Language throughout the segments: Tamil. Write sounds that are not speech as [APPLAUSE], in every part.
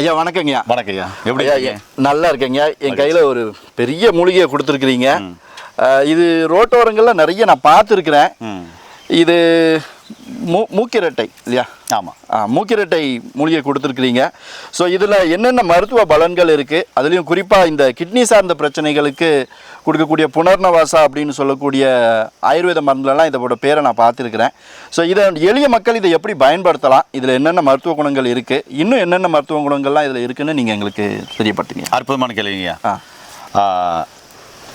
ஐயா வணக்கங்கய்யா. வணக்கம் ஐயா எப்படி ஐயா? நல்லா இருக்கேங்க என் கையில் ஒரு பெரிய மூலிகையை கொடுத்துருக்குறீங்க. இது ரோட்டோரங்கள்ல நிறைய நான் பார்த்துருக்குறேன். இது மூ மூக்கிரட்டை இல்லையா? ஆமாம் ஆ, மூக்கிரட்டை மூலிகை கொடுத்துருக்குறீங்க. ஸோ இதில் என்னென்ன மருத்துவ பலன்கள் இருக்குது அதுலேயும் குறிப்பாக இந்த கிட்னி சார்ந்த பிரச்சனைகளுக்கு கொடுக்கக்கூடிய புனர்னவாசா அப்படின்னு சொல்லக்கூடிய ஆயுர்வேத மருந்துலலாம் இதோட பேரை நான் பார்த்துருக்குறேன். ஸோ இதை எளிய மக்கள் இதை எப்படி பயன்படுத்தலாம்? இதில் என்னென்ன மருத்துவ குணங்கள் இருக்குது இன்னும் என்னென்ன மருத்துவ குணங்கள்லாம் இதில் இருக்குன்னு நீங்கள் எங்களுக்கு தெரியப்படுத்துங்க. அற்புதமான ஆ,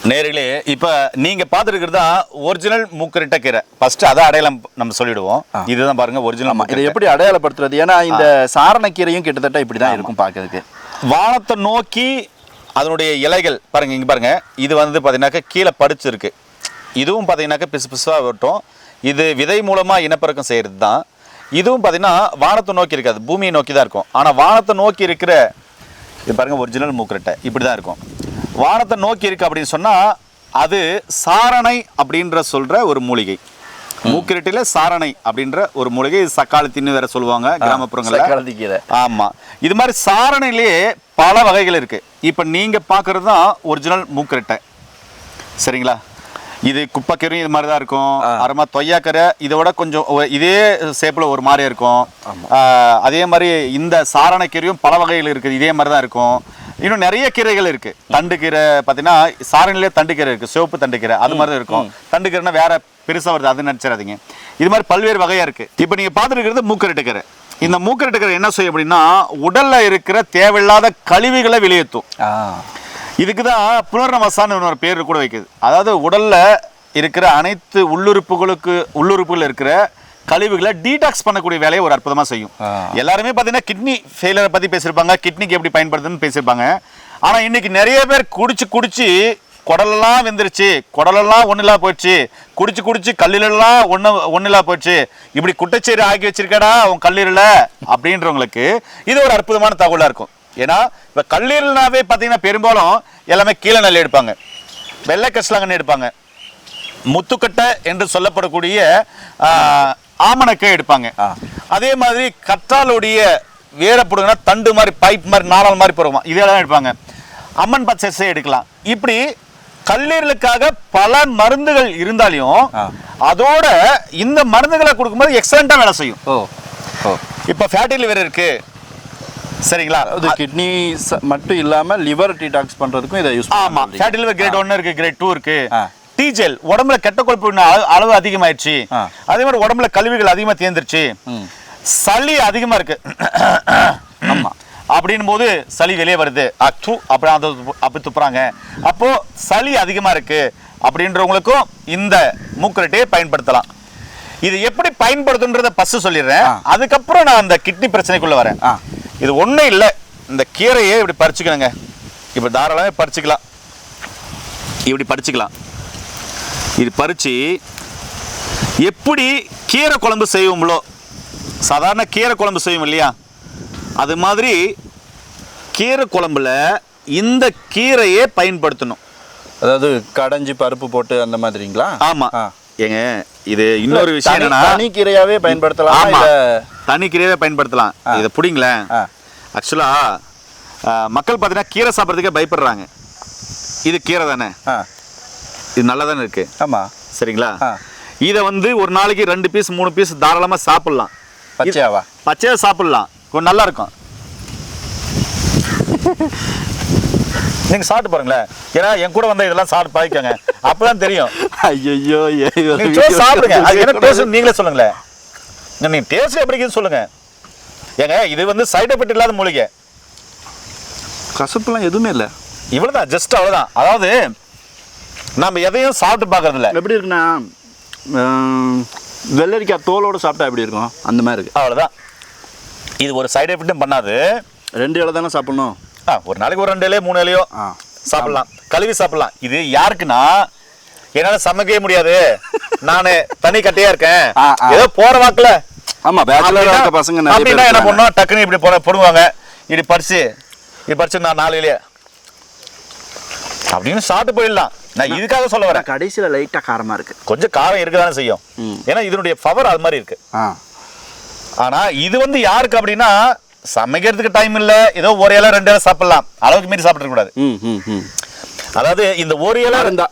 நேர்களே இப்போ நீங்கள் பார்த்துருக்கிறது தான் ஒரிஜினல் மூக்கரிட்ட கீரை. ஃபர்ஸ்ட் அதை அடையாளம் நம்ம சொல்லிடுவோம். இதுதான் பாருங்க ஒரிஜினல் இதை எப்படி அடையாளப்படுத்துறது? ஏன்னா இந்த சாரணக்கீரையும் கிட்டத்தட்ட இப்படி தான் இருக்கும் பார்க்கறதுக்கு. வானத்தை நோக்கி அதனுடைய இலைகள் பாருங்க இங்க பாருங்க. இது வந்து பார்த்தீங்கன்னாக்கா கீழே படிச்சிருக்கு. இதுவும் பார்த்தீங்கன்னாக்கா பிசு பிசுவாக வரட்டும். இது விதை மூலமாக இனப்பெருக்கம் செய்கிறது தான் இதுவும் பார்த்தீங்கன்னா வானத்தை நோக்கி இருக்காது. பூமியை நோக்கி தான் இருக்கும். ஆனால் வானத்தை நோக்கி இருக்கிற இது பாருங்க ஒரிஜினல் மூக்கரட்டை. இப்படி தான் இருக்கும். வானத்தை நோக்கி இருக்கு அப்படின்னு சொன்னால் அது சாரணை அப்படின்ற சொல்கிற ஒரு மூலிகை. மூக்கிரட்டில சாரணை அப்படின்ற ஒரு மூலிகை இது சக்காளத்தின்னு வேற சொல்லுவாங்க கிராமப்புறங்களில். ஆமா. இது மாதிரி சாரணையிலேயே பல வகைகள் இருக்கு. இப்போ நீங்க பார்க்கறது தான் ஒரிஜினல் மூக்கரட்டை. சரிங்களா? இது குப்பைக்கீரையும் இது மாதிரி தான் இருக்கும் அப்புறமா தொய்யாக்கரை இதை விட கொஞ்சம் இதே ஷேப்பில் ஒரு மாதிரியா இருக்கும். அதே மாதிரி இந்த சாரணக்கீரையும் பல வகைகள் இருக்குது இதே மாதிரி தான் இருக்கும். இன்னும் நிறைய கீரைகள் இருக்கு. தண்டுக்கீரை பார்த்தீங்கன்னா சாரணிலே தண்டுக்கீரை இருக்கு. சிவப்பு தண்டுக்கீரை அது மாதிரி இருக்கும். தண்டுக்கீரைனா வேற பெருசா வருது அது நினச்சிடாதீங்க. இது மாதிரி பல்வேறு வகையா இருக்கு. இப்போ நீங்க பார்த்துருக்கிறது மூக்கரட்டுக்கீரை இந்த மூக்கரட்டுக்கீரை என்ன செய்யும் அப்படின்னா உடல்ல இருக்கிற தேவையில்லாத கழிவுகளை வெளியேற்றும். இதுக்கு தான் புனர்நவசான்னு ஒரு பேர் கூட வைக்குது. அதாவது உடல்ல இருக்கிற அனைத்து உள்ளுறுப்புகளுக்கு உள்ளுறுப்புகள் இருக்கிற கழிவுகளை டீடாக்ஸ் பண்ணக்கூடிய வேலையை ஒரு அற்புதமா செய்யும். எல்லாருமே பார்த்தீங்கன்னா கிட்னி ஃபெயிலியரை பத்தி பேசியிருப்பாங்க கிட்னிக்கு எப்படி பயன்படுதுன்னு பேசியிருப்பாங்க. ஆனா இன்னைக்கு நிறைய பேர் குடிச்சு குடிச்சு குடலெல்லாம் வெந்துருச்சு. குடலெல்லாம் ஒண்ணுலா போயிடுச்சு. குடிச்சு குடிச்சு கல்லீரலாம் ஒண்ணு ஒண்ணுலா போயிடுச்சு. இப்படி குட்டச்சேரி ஆக்கி வச்சிருக்கடா உன் கல்லீரல அப்படின்றவங்களுக்கு இது ஒரு அற்புதமான தகவலா இருக்கும். ஏன்னா இப்ப கல்லீரல்னாவே பார்த்தீங்கன்னா பெரும்பாலும் எல்லாமே கீழே நெல் எடுப்பாங்க. வெள்ளை கஷ்லாங்கன்னு எடுப்பாங்க. முத்துக்கட்டை என்று சொல்லப்படக்கூடிய ஆஹ், ஆமணக்கை எடுப்பாங்க. அதே மாதிரி கற்றாலுடைய வேற போடுங்கன்னா தண்டு மாதிரி பைப் மாதிரி நாளால் மாதிரி போடுவோம். இதெல்லாம் எடுப்பாங்க. அம்மன் பச்சை எடுக்கலாம். இப்படி கல்லீரலுக்காக பல மருந்துகள் இருந்தாலையும். அதோட இந்த மருந்துகளை கொடுக்கும்போது எக்ஸலண்டா வேலை செய்யும். இப்போ ஃபேட்டி லிவர் இருக்கு. சரிங்களா? அது கிட்னி மட்டும் இல்லாம லிவர் டீடாக்ஸ் பண்றதுக்கும் இதை யூஸ் ஆமா. ஃபேட்டி லிவர் கிரேட் ஒன்னு இருக்கு கிரேட் டூ இருக்கு. டீஜெல் உடம்புல கெட்ட கொழுப்பு அளவு- அதிகமாயிடுச்சு. அதே மாதிரி உடம்புல கழிவுகள் அதிகமா தேர்ந்துருச்சு. சளி அதிகமா இருக்கு. அப்படின் போது சளி வெளியே வருது. அச்சு அப்படி துப்பு- அப்படி துப்புறாங்க. அப்போ சளி அதிகமா இருக்கு. அப்படின்றவங்களுக்கும் இந்த மூக்குரட்டையை பயன்படுத்தலாம். இது எப்படி பயன்படுத்துன்றத ஃபர்ஸ்ட் சொல்லிடுறேன். அதுக்கப்புறம் நான் அந்த கிட்னி பிரச்சனைக்குள்ள வரேன். இது ஒன்றும் இல்லை. இந்த கீரையை இப்படி பறிச்சுக்கணுங்க. இப்படி தாராளமாக பறிச்சுக்கலாம். இப்படி பறிச்சுக்கலாம். இது பறிச்சு எப்படி கீரை குழம்பு செய்வோம்களோ சாதாரண கீரை குழம்பு செய்வோம் இல்லையா? அது மாதிரி கீரை குழம்புல இந்த கீரையே பயன்படுத்தணும். அதாவது கடைஞ்சி பருப்பு போட்டு அந்த மாதிரிங்களா? ஆமா. ஆ. ஏங்க இது இன்னொரு விஷயம் என்னன்னா தனி கீரையாவே பயன்படுத்தலாம் ஆமா. இத தனி கீரையே பயன்படுத்தலாம். இதை பிடிங்களேன் ஆ. ஆக்சுவலா மக்கள் பார்த்தீங்கன்னா கீரை சாப்பிட்றதுக்கே பயப்படுறாங்க. இது கீரை தானே? இது நல்லா தானே இருக்கு? ஆமா. சரிங்களா. இதை வந்து ஒரு நாளைக்கு ரெண்டு பீஸ் மூணு பீஸ் தாராளமாக சாப்பிடலாம். பச்சையாவா? பச்சையா சாப்பிடலாம். கொஞ்சம் நல்லா இருக்கும். நீங்க சாப்பிட்டு பாருங்களேன். ஏன்னா என் கூட வந்த இதெல்லாம் சாப்பிட்டு பாய்க்கங்க அப்பதான் தெரியும். ஐயோ சாப்பிடுங்க. அது என்ன டேஸ்ட் நீங்களே சொல்லுங்களேன். நீங்க டேஸ்ட் எப்படி இருக்குன்னு சொல்லுங்க. ஏங்க இது வந்து சைடு எஃபெக்ட் இல்லாத மூலிகை. கசப்புலாம் எதுவுமே இல்ல. இவ்வளவுதான் ஜஸ்ட் அவ்வளவுதான். அதாவது நம்ம எதையும் சாப்பிட்டு பார்க்கறது இல்ல எப்படி இருக்குன்னா ஆம், வெள்ளரிக்காய் தோலோட சாப்பிட்டா எப்படி இருக்கும்? அந்த மாதிரி இருக்கு. அவ்வளவுதான். இது ஒரு சைடு எஃபெக்ட்டும் பண்ணாது. ரெண்டு இலை தானே சாப்பிடணும்? ஆ, ஒரு நாளைக்கு ஒரு ரெண்டு இலையோ மூணு இலையோ சாப்பிடலாம். கழுவி சாப்பிடலாம். இது யாருக்குன்னா என்னால சமைக்கவே முடியாது. நானு தனி கட்டையா இருக்கேன். ஏதோ போற வாக்குல. ஆமா பேச்சுலர் இருக்க பசங்க அப்படின்னா என்ன. பண்ணுவோம் டக்குன்னு இப்படி போட போடுவாங்க. இப்படி பறிச்சு இப்படி பறிச்சு நான் நாலு இலைய. அப்படின்னு சாப்பிட்டு போயிடலாம். நான் இதுக்காக சொல்ல வரேன். கடைசியில லைட்டா காரமா இருக்கு. கொஞ்சம் காரம் இருக்கதானே செய்யும். ம். ஏன்னா இதனுடைய பவர் அது மாதிரி இருக்கு. ஆ. ஆனா இது வந்து யாருக்கு அப்படின்னா சமைக்கிறதுக்கு டைம் இல்ல ஏதோ ஒரு இலை ரெண்டு இலை சாப்பிடலாம். அளவுக்கு மீறி சாப்பிட கூடாது ம் ம் ம். அதாவது இந்த ஒரு இலை மருந்தா.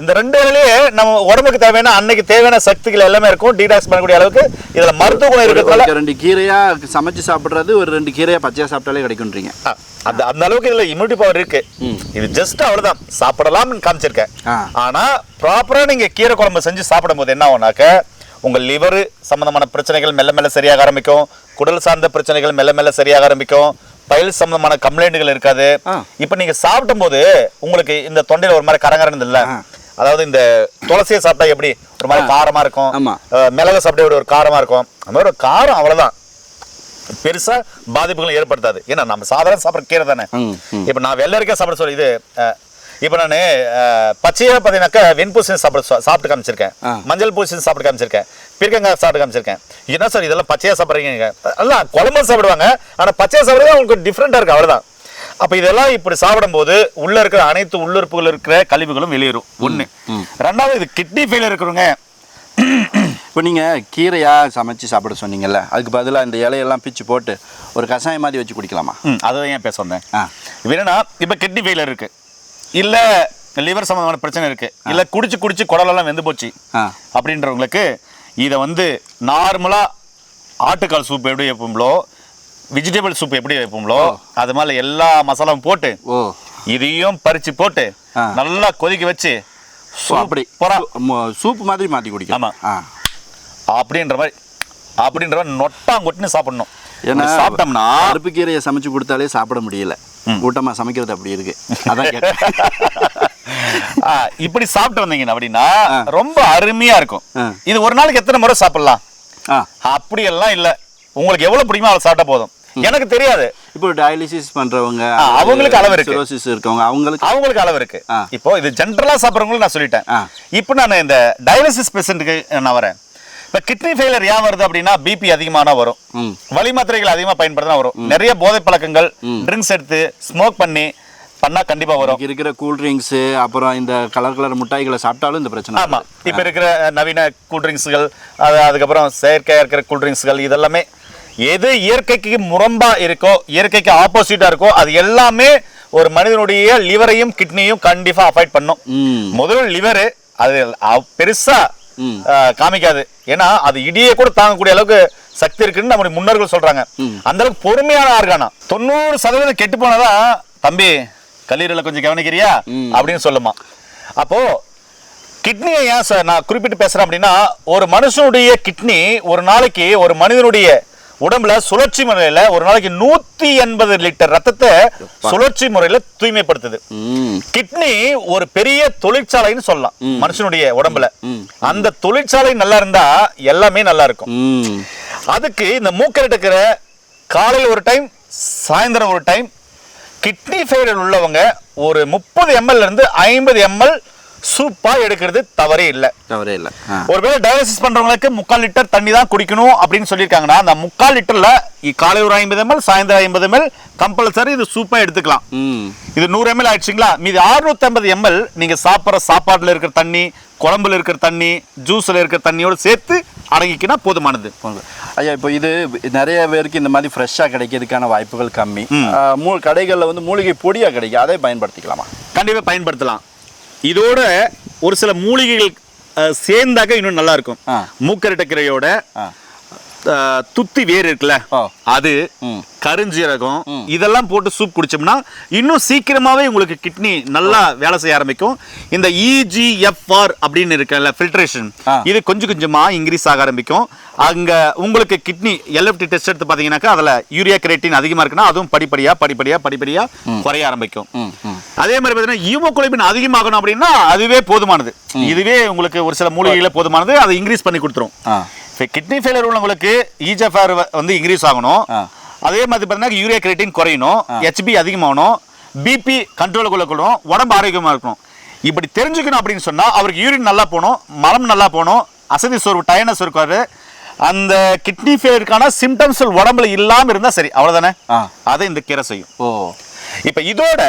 இந்த ரெண்டு இலையிலேயே நம்ம உடம்புக்கு தேவையான அன்னைக்கு தேவையான சக்திகள் எல்லாமே இருக்கும். டீடாக்ஸ் பண்ணக்கூடிய அளவுக்கு இதுல மருத்துவ குணம் இருக்கிறதுனால ஒரு ரெண்டு கீரையா சமைச்சு சாப்பிடுறது ஒரு ரெண்டு கீரையா பச்சையா சாப்பிட்டாலே கிடைக்கும்ன்றீங்க. அந்த அந்த அளவுக்கு இதுல இம்யூனிட்டி பவர் இருக்கு. இது ஜஸ்ட் அவ்வளவுதான். சாப்பிடலாம்னு காமிச்சிருக்கேன். ஆனா ப்ராப்பரா நீங்க கீரை குழம்பு செஞ்சு சாப்பிடும்போது என்ன ஆகும்னாக்க உங்க லிவர் சம்பந்தமான பிரச்சனைகள் மெல்ல மெல்ல சரியாக ஆரம்பிக்கும். குடல் சார்ந்த பிரச்சனைகள் மெல்ல மெல்ல சரியாக ஆரம்பிக்கும். பயில் சம்பந்தமான கம்ப்ளைண்ட்டுகள் இருக்காது. இப்போ நீங்க சாப்பிடும் போது உங்களுக்கு இந்த தொண்டையில ஒரு மாதிரி கரங்கரந்து இல்ல. அதாவது இந்த துளசியை சாப்பிட்டா எப்படி? ஒரு மாதிரி காரமா இருக்கும். மிளகு சாப்பிட்டா ஒரு காரமா இருக்கும்? அந்த மாதிரி ஒரு காரம் அவ்வளவுதான். பெருசா பாதிப்புகளும் ஏற்படுத்தாது. ஏன்னா நம்ம சாதாரண சாப்பிட்ற கீரை தானே. இப்போ நான் வெள்ளரிக்காய் சாப்பிட சொல்லி இது இப்போ நான் பச்சையா பார்த்தீங்கன்னாக்கா வெண்பூசணி சாப்பிட சாப்பிட்டு காமிச்சிருக்கேன். மஞ்சள் பூசணி சாப்பிட்டு காமிச்சிருக்கேன். பீர்க்கங்காய் சாப்பிட்டு காமிச்சிருக்கேன். என்ன சார் இதெல்லாம் பச்சையா சாப்பிட்றீங்க? எல்லாம் குழம்பு சாப்பிடுவாங்க ஆனா பச்சையா சாப்பிடுறது அவங்களுக்கு டிஃப்ரெண்டா இருக்கு அவ்வளவுதான். அப்ப இதெல்லாம் இப்படி சாப்பிடும்போது உள்ள இருக்கிற அனைத்து உள்ளுறுப்புகள் இருக்கிற கழிவுகளும் வெளியேறும். ஒண்ணு. ரெண்டாவது இது கிட்னி ஃபெயிலியர் இருக்கிறவங்க இப்போ நீங்கள் கீரையா சமைச்சு சாப்பிட சொன்னீங்கல்ல அதுக்கு பதிலாக இந்த இலையெல்லாம் பிச்சு போட்டு ஒரு கஷாயம் மாதிரி வச்சு குடிக்கலாமா? அதை ஏன் பேச வந்தேன். என்னன்னா இப்போ கிட்னி ஃபெயிலியர் இருக்கு. இல்ல லிவர் சம்பந்தமான பிரச்சனை இருக்கு. இல்ல குடிச்சு குடிச்சு குடலெல்லாம் வெந்து போச்சு. அப்படின்றவங்களுக்கு இதை வந்து நார்மலா ஆட்டுக்கால் சூப் எப்படி வைப்போம்களோ வெஜிடபிள் சூப் எப்படி வைப்போம்களோ அது மாதிரி எல்லா மசாலாவும் போட்டு இதையும் பறிச்சு போட்டு. நல்லா கொதிக்க வச்சு அப்படி. சூப் மாதிரி மாற்றி குடிக்கலாம் ஆமா. ஆ. அப்படின்ற மாதிரி அப்படின்ற மாதிரி நொட்டாங்கொட்டுன்னு சாப்பிடணும். ஏன்னா சாப்பிட்டோம்னா பருப்பு கீரையை சமைச்சு கொடுத்தாலே சாப்பிட முடியல. கூட்டமாக சமைக்கிறது அப்படி இருக்கு. அதான் [LAUGHS] இப்படி சாப்பிட்டு வந்தீங்கன்னா அப்படின்னா. ரொம்ப அருமையா இருக்கும். இது ஒரு நாளைக்கு எத்தனை முறை சாப்பிடலாம்? அப்படி எல்லாம் இல்ல. உங்களுக்கு எவ்வளவு பிடிக்குமோ அவ்வளவு சாப்பிட்டா போதும். எனக்கு தெரியாது. இப்போ டயாலிசிஸ் பண்றவங்க அவங்களுக்கு அளவு இருக்கு. சிரோசிஸ் இருக்கவங்க அவங்களுக்கு? அவங்களுக்கு அளவு இருக்கு. இப்போ இது ஜென்ரலா சாப்பிட்றவங்களுக்கு நான் சொல்லிட்டேன். இப்போ நான் இந்த டயாலிசிஸ் பேஷண்ட்டுக்கு நான் வரேன். இப்போ கிட்னி ஃபெயிலியர் ஏன் வருது அப்படின்னா பிபி அதிகமான வரும். வலி மாத்திரைகள் அதிகமா பயன்படுத்தினா வரும். நிறைய போதை பழக்கங்கள் ட்ரிங்க்ஸ் எடுத்து ஸ்மோக் பண்ணி பண்ணா கண்டிப்பா வரும். இருக்கிற கூல் ட்ரிங்க்ஸு அப்புறம் இந்த கலர் கலர் மிட்டாய்களை சாப்பிட்டாலும் இந்த பிரச்சனை ஆமா. இப்ப இருக்கிற நவீன கூல்ட்ரிங்க்ஸ்கள் அது அதுக்கப்புறம் செயற்கையா இருக்கிற கூல்ட்ரிங்க்ஸ்கள் இதெல்லாமே எது இயற்கைக்கு முரம்பா இருக்கோ இயற்கைக்கு ஆப்போசிட்டா இருக்கோ அது எல்லாமே ஒரு மனிதனுடைய லிவரையும் கிட்னியும் கண்டிப்பா அஃபெக்ட் பண்ணும். ம். முதல்ல லிவர் அது அ- பெருசா ம். அஹ், காமிக்காது. ஏன்னா அது இடியை கூட தாங்கக்கூடிய அளவுக்கு சக்தி இருக்குன்னு நம்முடைய முன்னோர்கள் சொல்றாங்க. அந்த அளவுக்கு பொறுமையான ஆர்கானா தொண்ணூறு சதவீதம் கெட்டு போனதா தம்பி கல்லீரலை கொஞ்சம் கவனிக்கிறியா? அப்படின்னு சொல்லுமா. அப்போ கிட்னியை ஏன் சார் நான் குறிப்பிட்டு பேசுறேன் அப்படின்னா ஒரு மனுஷனுடைய கிட்னி ஒரு நாளைக்கு ஒரு மனிதனுடைய உடம்புல சுழற்சி முறையில ஒரு நாளைக்கு நூத்தி எண்பது லிட்டர் ரத்தத்தை சுழற்சி முறையில தூய்மைப்படுத்துது. கிட்னி ஒரு பெரிய தொழிற்சாலைன்னு சொல்லலாம் மனுஷனுடைய உடம்புல. அந்த தொழிற்சாலை நல்லா இருந்தா எல்லாமே நல்லா இருக்கும். அதுக்கு இந்த மூக்கரட்டுக்கிற காலையில் ஒரு டைம் சாயந்தரம் ஒரு டைம் கிட்னி ஃபெயிலியர் உள்ளவங்க ஒரு முப்பது எம்எல் இருந்து ஐம்பது எம்எல் சூப்பா எடுக்கிறது தவறே இல்லை. தவறே இல்லை. ஒருவேளை டயாலிசிஸ் பண்றவங்களுக்கு முக்கால் லிட்டர் தண்ணி தான் குடிக்கணும் அப்படின்னு சொல்லியிருக்காங்கன்னா அந்த முக்கால் லிட்டர்ல காலை ஒரு ஐம்பது எம்எல் சாயந்தரம் ஐம்பது எம்எல் கம்பல்சரி இது சூப்பா எடுத்துக்கலாம். இது நூறு எம்எல் ஆயிடுச்சுங்களா? மீதி 650 எம்எல் நீங்க சாப்பிட்ற சாப்பாட்டுல இருக்கிற தண்ணி குழம்புல இருக்கிற தண்ணி ஜூஸ்ல இருக்கிற தண்ணியோட சேர்த்து அடங்கிக்கினா போதுமானது. ஐயா இப்போ இது நிறைய பேருக்கு இந்த மாதிரி ஃப்ரெஷ்ஷாக கிடைக்கிறதுக்கான வாய்ப்புகள் கம்மி. மூ. கடைகளில் வந்து மூலிகை பொடியாக கிடைக்கும் அதை பயன்படுத்திக்கலாமா? கண்டிப்பா பயன்படுத்தலாம். இதோட ஒரு சில மூலிகைகள் சேர்ந்தாக்க இன்னும் நல்லா இருக்கும். ஆ. மூக்கரட்டை கீரையோட ஆ அஹ், துத்தி வேர் இருக்குல்ல. அது. கருஞ்சீரகம் இதெல்லாம் போட்டு சூப் குடிச்சோம்னா இன்னும் சீக்கிரமாவே உங்களுக்கு கிட்னி நல்லா வேலை செய்ய ஆரம்பிக்கும். இந்த E இஜிஎஃப்ஆர் அப்படின்னு இருக்குல்ல ஃபில்ட்ரேஷன். இது கொஞ்சம் கொஞ்சமா இன்க்ரீஸ் ஆக ஆரம்பிக்கும். அங்க உங்களுக்கு கிட்னி எல்எஃப்டி டெஸ்ட் எடுத்து பாத்தீங்கன்னாக்கா அதுல யூரியா கிரேட்டின் அதிகமா இருக்குன்னா அதுவும் படிப்படியா படிப்படியா படிப்படியா குறைய ஆரம்பிக்கும். அதே மாதிரி பார்த்தீங்கன்னா ஹீமோகுளோபின் அதிகமாகணும் அப்படின்னா அதுவே போதுமானது. இதுவே உங்களுக்கு ஒரு சில மூலிகைகள போதுமானது அதை இன்க்ரீஸ் பண்ணி கொடுத்துரும். கிட்னி ஃபெயிலியர் உள்ளவங்களுக்கு இஜெஃப்ஆர் வந்து இன்க்ரீஸ் ஆகணும். அதே மாதிரி பார்த்தீங்கன்னா யூரியா கிரேட்டின் குறையணும். ஹெச்பி அதிகமாகணும். பிபி கண்ட்ரோலுக்குள்ள கொள்ளணும். உடம்பு ஆரோக்கியமாக இருக்கணும். இப்படி தெரிஞ்சுக்கணும் அப்படின்னு சொன்னால் அவருக்கு யூரின் நல்லா போகணும் மலம் நல்லா போகணும் அசதி சோர்வு டயர்னஸ் இருக்காரு அந்த கிட்னி ஃபெயிலுக்கான சிம்டம்ஸ் உடம்புல இல்லாமல் இருந்தால் சரி. அவ்வளோதானே. அதை இந்த கீரை செய்யும். ஓ. இப்போ இதோட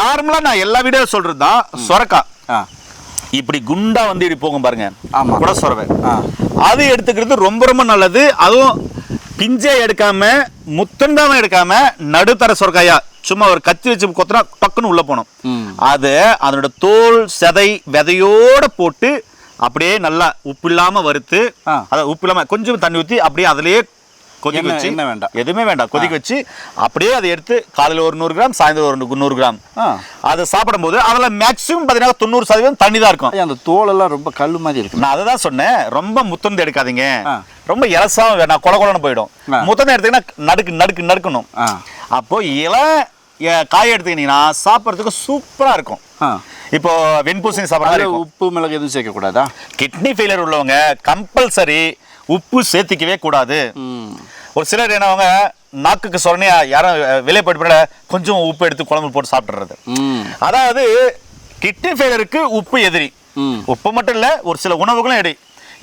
நார்மலா நான் எல்லா வீடியோ சொல்றது தான் சொரக்கா. இப்படி குண்டா வந்து இப்படி போகும் பாருங்க. ஆமா. குட சொரவை அது எடுத்துக்கிறது ரொம்ப ரொம்ப நல்லது அதுவும் பிஞ்சே எடுக்காம முத்தண்டாம எடுக்காம நடுத்தர சொர்க்காயா சும்மா ஒரு கத்தி வச்சு கொத்துனா டக்குன்னு உள்ள போகணும் ம். அதை அதனோட தோல் சதை விதையோட போட்டு அப்படியே நல்லா உப்பு இல்லாம வறுத்து. அதை உப்பு இல்லாம கொஞ்சம் தண்ணி ஊத்தி அப்படியே அதுலயே கொதிக்க வச்சு எண்ணெய் வேண்டாம். எதுவுமே வேண்டாம். கொதிக்க வச்சு அப்படியே அதை எடுத்து காலையில ஒரு நூறு கிராம் சாயந்தரம் ஒரு நூறு கிராம். அதை சாப்பிடும்போது அதுல மேக்ஸிமம் பார்த்தீங்கன்னா தொண்ணூறு சதவீதம் தண்ணி தான் இருக்கும். அந்த தோலெல்லாம் ரொம்ப கல் மாதிரி இருக்கு. நான் அதை தான் சொன்னேன். ரொம்ப முத்தந்து எடுக்காதீங்க. ரொம்ப இலசாவும் வேணாம் கொல கொலன்னு போயிடும். முத்தந்து எடுத்தீங்கன்னா நடுக்கு நடுக்கு நடுக்கணும். அப்போ இல காய் எடுத்துக்கிட்டீங்கன்னா சாப்பிட்றதுக்கு சூப்பரா இருக்கும். இப்போ வெண்பூசணி அதில் சாப்பிட்ற உப்பு மிளகு எதுவும் சேர்க்கக்கூடாதா? கிட்னி ஃபெயிலியர் உள்ளவங்க கம்பல்சரி உப்பு சேர்த்திக்கவே கூடாது. ஒரு சிலர் என்னவங்க நாக்குக்கு சொன்னே யாரும் போயிட்டு போயிட கொஞ்சம் உப்பு எடுத்து குழம்பு போட்டு சாப்பிட்றது அதாவது கிட்னி ஃபெயிலியருக்கு உப்பு எதிரி. உப்பு மட்டும் இல்லை ஒரு சில உணவுகளும் எடு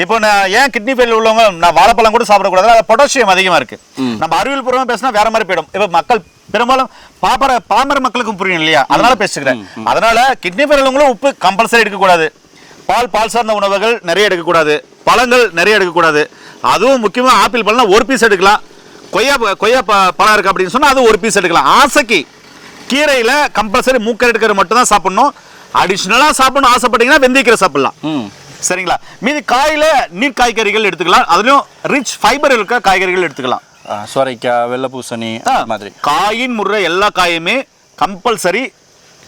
இப்போ நான் ஏன் கிட்னி ஃபெயிலியர் உள்ளவங்க நான் வாழைப்பழம் கூட சாப்பிடக்கூடாது அது பொட்டாசியம் அதிகமாக இருக்கு. நம்ம அறிவியல் பூர்வமாக பேசினா வேற மாதிரி போயிடும். இப்போ மக்கள் பெரும்பாலும் பாப்பர பாமர மக்களுக்கும் புரியும் இல்லையா? அதனால பேசுகிறேன் அதனால கிட்னி ஃபெயிலியர் உள்ளவங்களும் உப்பு கம்பல்சரி எடுக்கக்கூடாது. பால் பால் சார்ந்த உணவுகள் நிறைய எடுக்கக்கூடாது. பழங்கள் நிறைய எடுக்கக்கூடாது. அதுவும் முக்கியமாக ஆப்பிள் பழம்னா ஒரு பீஸ் எடுக்கலாம். கொய்யா கொய்யா ப- பழம் இருக்கு அப்படின்னு சொன்னா அது ஒரு பீஸ் எடுக்கலாம். ஆசைக்கு கீரையில கம்பல்சரி மூக்கரை எடுக்கிற மட்டும் தான் சாப்பிடணும். அடிஷ்னலா சாப்பிடணும் ஆசைப்பட்டீங்கன்னா வெந்தயக்கீரை சாப்பிடலாம். சரிங்களா? மீதி காயில நீர் காய்கறிகள் எடுத்துக்கலாம். அதுலயும் ரிச் ஃபைபர் இருக்க காய்கறிகள் எடுத்துக்கலாம். சொரைக்காய் வெள்ளை பூசணி மாதிரி. காயின் முறை எல்லா காயுமே கம்பல்சரி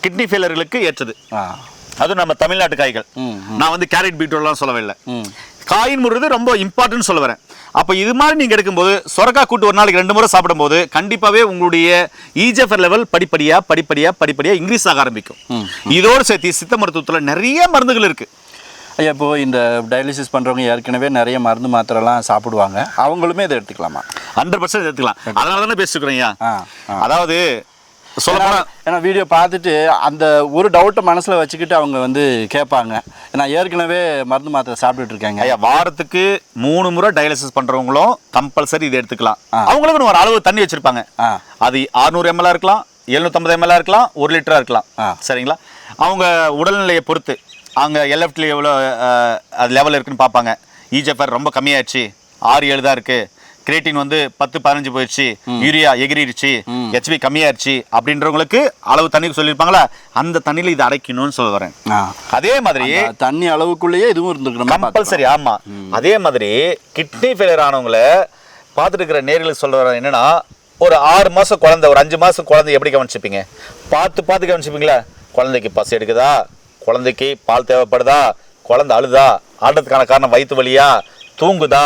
கிட்னி ஃபெயிலர்களுக்கு ஏற்றது. அதுவும் நம்ம தமிழ்நாட்டு காய்கள். நான் வந்து கேரட் பீட்ரூட்லாம் சொல்லவே இல்லை ம். காயின் முறது ரொம்ப இம்பார்ட்டன்ட் சொல்ல வரேன். அப்போ இது மாதிரி நீங்கள் எடுக்கும்போது சொரக்காய் கூட்டு ஒரு நாளைக்கு ரெண்டு முறை சாப்பிடும்போது கண்டிப்பாகவே உங்களுடைய இஜெஃபர் லெவல் படிப்படியா படிப்படியா படிப்படியா இன்க்ரீஸ் ஆக ஆரம்பிக்கும். இதோடு சேர்த்து சித்த மருத்துவத்தில் நிறைய மருந்துகள் இருக்கு. ஐயா இப்போ இந்த டயாலிசிஸ் பண்ணுறவங்க ஏற்கனவே நிறைய மருந்து மாத்திரைலாம் சாப்பிடுவாங்க. அவங்களுமே இதை எடுத்துக்கலாமா? ஹண்ட்ரட் பர்சன்ட் எடுத்துக்கலாம். அதனால தானே பேசிக்கிறேன். அதாவது சொல்ல ஏன்னா வீடியோ பார்த்துட்டு அந்த ஒரு டவுட்டை மனசில் வச்சுக்கிட்டு அவங்க வந்து கேட்பாங்க. நான் ஏற்கனவே மருந்து மாத்திரை சாப்பிட்டுட்டு இருக்காங்க. ஐயா வாரத்துக்கு மூணு முறை டயாலிசிஸ் பண்றவங்களும் கம்பல்சரி இதை எடுத்துக்கலாம். ஆ. அவங்களுக்கு ஒரு அளவு தண்ணி வச்சிருப்பாங்க. ஆ. அது 600 எம்எல்ஆ இருக்கலாம் 750 எம்எல்ஆ இருக்கலாம் ஒரு லிட்டரா இருக்கலாம். ஆ. சரிங்களா? அவங்க உடல்நிலையை பொறுத்து அவங்க எல்எஃப்டில் எவ்வளோ அது லெவல் இருக்குன்னு பார்ப்பாங்க. இஜெஃபர் ரொம்ப கம்மியாச்சு ஆறு ஏழு தான் இருக்கு. கிரேட்டின் வந்து பத்து பதினஞ்சு போயிடுச்சு யூரியா எகிரிடுச்சு ஹெச்பி கம்மியாயிருச்சு. அப்படின்றவங்களுக்கு அளவு தண்ணி சொல்லியிருப்பாங்களா? அந்த தண்ணியில் இதை அடைக்கணும்னு சொல்ல வரேன். ஆ. அதே மாதிரி தண்ணி அளவுக்குள்ளேயே இதுவும் இருந்துக்கணும் கம்பல்சரி ஆமா. அதே மாதிரி கிட்னி ஃபெயிலியர் ஆனவங்கள பார்த்துட்டு இருக்கிற நேர்களுக்கு சொல்ல வரேன் என்னன்னா ஒரு ஆறு மாசம் குழந்தை ஒரு அஞ்சு மாசம் குழந்தை எப்படி கவனிச்சுப்பீங்க? பார்த்து பார்த்து கவனிச்சுப்பீங்களா? குழந்தைக்கு பசி எடுக்குதா? குழந்தைக்கு பால் தேவைப்படுதா? குழந்தை அழுதா? ஆடுறதுக்கான காரணம் வயிற்று வலியா? தூங்குதா?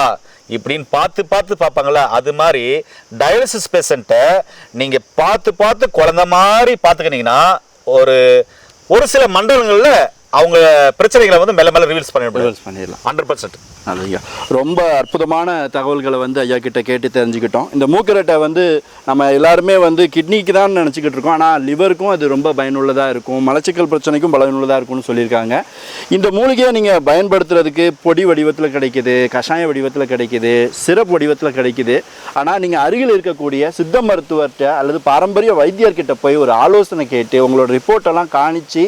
இப்படின்னு பார்த்து பார்த்து பார்ப்பாங்களா? அது மாதிரி டயாலிசிஸ் பேஷண்ட்டை நீங்கள் பார்த்து பார்த்து குழந்த மாதிரி பார்த்துக்கினீங்கன்னா ஒரு ஒரு சில மண்டலங்களில் அவங்க பிரச்சனைகளை வந்து மெல்ல மெல்ல ரிவீல்ஸ் ரிவர்ஸ் பண்ணிடலாம். ஹண்ட்ரட் பர்சன்ட் ஐயா ரொம்ப அற்புதமான தகவல்களை வந்து ஐயா கிட்ட கேட்டு தெரிஞ்சுக்கிட்டோம். இந்த மூக்கரட்டை வந்து நம்ம எல்லாருமே வந்து கிட்னிக்கு தான் நினச்சிக்கிட்டு இருக்கோம். ஆனால் லிவருக்கும் அது ரொம்ப பயனுள்ளதாக இருக்கும். மலச்சிக்கல் பிரச்சனைக்கும் பயனுள்ளதாக இருக்கும்னு சொல்லியிருக்காங்க. இந்த மூலிகையை நீங்கள் பயன்படுத்துறதுக்கு பொடி வடிவத்தில் கிடைக்குது கஷாய வடிவத்தில் கிடைக்குது சிரப் வடிவத்தில் கிடைக்குது. ஆனால் நீங்கள் அருகில் இருக்கக்கூடிய சித்த மருத்துவர்கிட்ட அல்லது பாரம்பரிய வைத்தியர்கிட்ட போய் ஒரு ஆலோசனை கேட்டு உங்களோட ரிப்போர்ட்டெல்லாம் காணிச்சு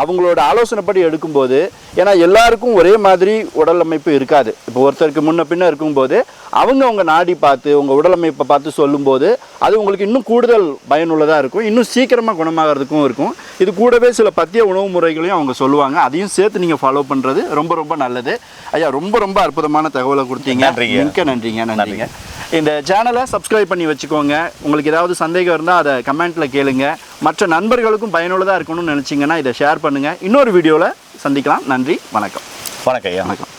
அவங்களோட ஆலோசனைப்படி எடுக்கும்போது ஏன்னா எல்லாருக்கும் ஒரே மாதிரி உடல் அமைப்பு இருக்காது. இப்போ ஒருத்தருக்கு முன்ன பின்ன இருக்கும்போது அவங்க அவங்க நாடி பார்த்து உங்கள் உடல் அமைப்பை பார்த்து சொல்லும்போது அது உங்களுக்கு இன்னும் கூடுதல் பயனுள்ளதாக இருக்கும். இன்னும் சீக்கிரமாக குணமாகறதுக்கும் இருக்கும். இது கூடவே சில பத்திய உணவு முறைகளையும் அவங்க சொல்லுவாங்க. அதையும் சேர்த்து நீங்கள் ஃபாலோ பண்ணுறது ரொம்ப ரொம்ப நல்லது. ஐயா ரொம்ப ரொம்ப அற்புதமான தகவலை கொடுத்தீங்க. மிக்க நன்றிங்க நன்றிங்க. இந்த சேனலை சப்ஸ்கிரைப் பண்ணி வச்சுக்கோங்க. உங்களுக்கு ஏதாவது சந்தேகம் இருந்தால் அதை கமெண்ட்டில் கேளுங்க. மற்ற நண்பர்களுக்கும் பயனுள்ளதாக இருக்கணும்னு நினச்சிங்கன்னா இதை ஷேர் பண்ணுங்கள் இன்னொரு வீடியோவில் சந்திக்கலாம். நன்றி. வணக்கம். வணக்கம் ஐயா. வணக்கம்.